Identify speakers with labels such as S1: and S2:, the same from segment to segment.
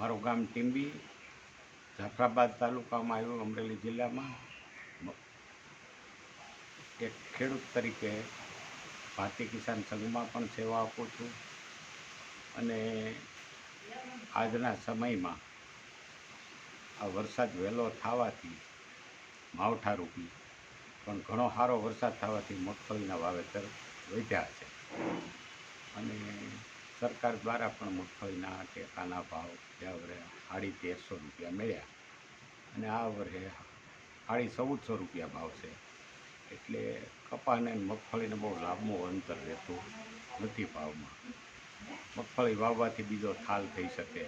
S1: મારું ગામ ટીંબી, જાફરાબાદ તાલુકામાં આવ્યું, અમરેલી જિલ્લામાં. એક ખેડૂત તરીકે ભારતીય કિસાન સંઘમાં પણ સેવા આપું છું. અને આજના સમયમાં આ વરસાદ વહેલો થવાથી માવઠારૂપી પણ ઘણો સારો વરસાદ થવાથી મગફળીના વાવેતર વધ્યા છે. અને સરકાર દ્વારા પણ મગફળીના ટેકાના ભાવ ગયા વરે સાડી તેરસો રૂપિયા મળ્યા. અને આ વર્ષે સાડી ચૌદસો રૂપિયા ભાવ એટલે કપાને મગફળીને બહુ લાંબુ અંતર રહેતું નથી ભાવમાં. મગફળી વાવવાથી બીજો થાલ થઈ શકે.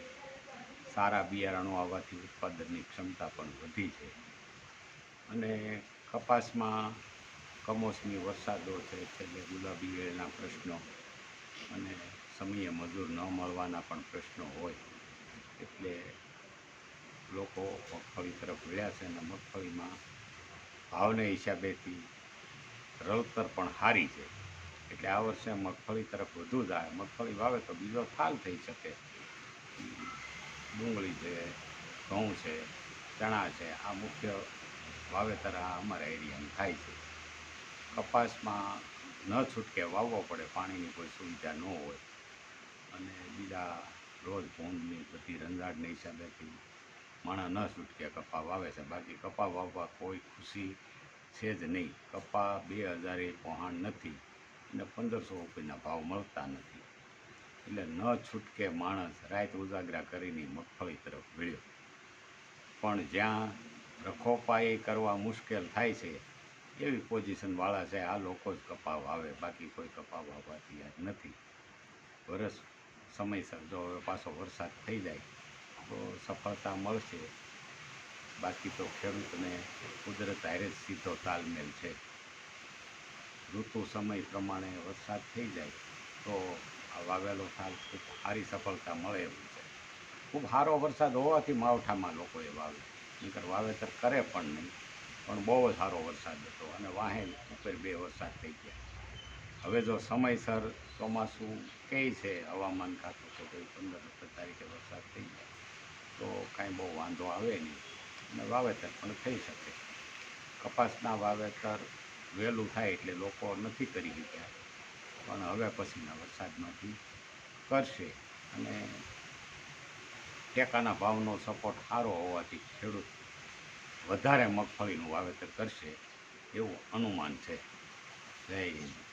S1: સારા બિયારણો આવવાથી ઉત્પાદનની ક્ષમતા પણ વધી છે. અને કપાસમાં કમોસમી વરસાદો છે છેલ્લે ગુલાબી વેળના પ્રશ્નો અને સમયે મજૂર ન મળવાના પણ પ્રશ્નો હોય, એટલે લોકો મગફળી તરફ વળ્યા છે અને મગફળીમાં ભાવને હિસાબેથી રળતર પણ સારી છે. એટલે આ વર્ષે મગફળી તરફ વધુ જાય. મગફળી વાવે તો બીજો થાલ થઈ શકે. ડુંગળી છે, ઘઉં છે, ચણા છે, આ મુખ્ય વાવેતર આ અમારા એરિયામાં થાય છે. કપાસમાં ન છૂટકે વાવવો પડે, પાણીની કોઈ સુવિધા ન હોય. અને બીજા રોજ ભૂંડની બધી રંજાડને હિસાબેથી માણા ન છૂટકે કપા વાવે છે. બાકી કપા વાવવા કોઈ ખુશી છે જ નહીં. કપા બે હજારે પહોંણ નથી અને પંદરસો રૂપિયાના ભાવ મળતા નથી. એટલે ન છૂટકે માણસ રાત ઉજાગરા કરીને મગફળી તરફ વળ્યો. પણ જ્યાં રખોપાઈ કરવા મુશ્કેલ થાય છે, એવી પોઝિશનવાળા છે, આ લોકો જ કપા વાવે. બાકી કોઈ કપા વાવવા તૈયાર નથી. વરસ સમયસર જો હવે પાછો વરસાદ થઈ જાય, તો સફળતા મળશે. બાકી તો ખેડૂતને કુદરત હારે જ સીધો તાલમેલ છે. ઋતુ સમય પ્રમાણે વરસાદ થઈ જાય, તો આ વાવેલો થાલ ખૂબ સારી સફળતા મળે એવું છે. ખૂબ સારો વરસાદ હોવાથી માવઠામાં લોકોએ વાવે. નહીંતર વાવેતર કરે પણ નહીં. પણ બહુ જ સારો વરસાદ હતો અને વાહે ઉપર બે વરસાદ થઈ ગયા. હવે જો સમયસર ચોમાસું કહે છે, હવામાન ખાતું તો ભાઈ પંદર સત્તર તારીખે વરસાદ થઈ જાય. તો કાંઈ બહુ વાંધો આવે નહીં. અને વાવેતર પણ થઈ શકે. કપાસના વાવેતર વહેલું થાય એટલે લોકો નથી કરી શક્યા. પણ હવે પછીના વરસાદમાંથી કરશે અને ટેકાના ભાવનો સપોર્ટ સારો હોવાથી ખેડૂત વધારે મગફળીનું વાવેતર કરશે એવું અનુમાન છે. જય હિન્દ.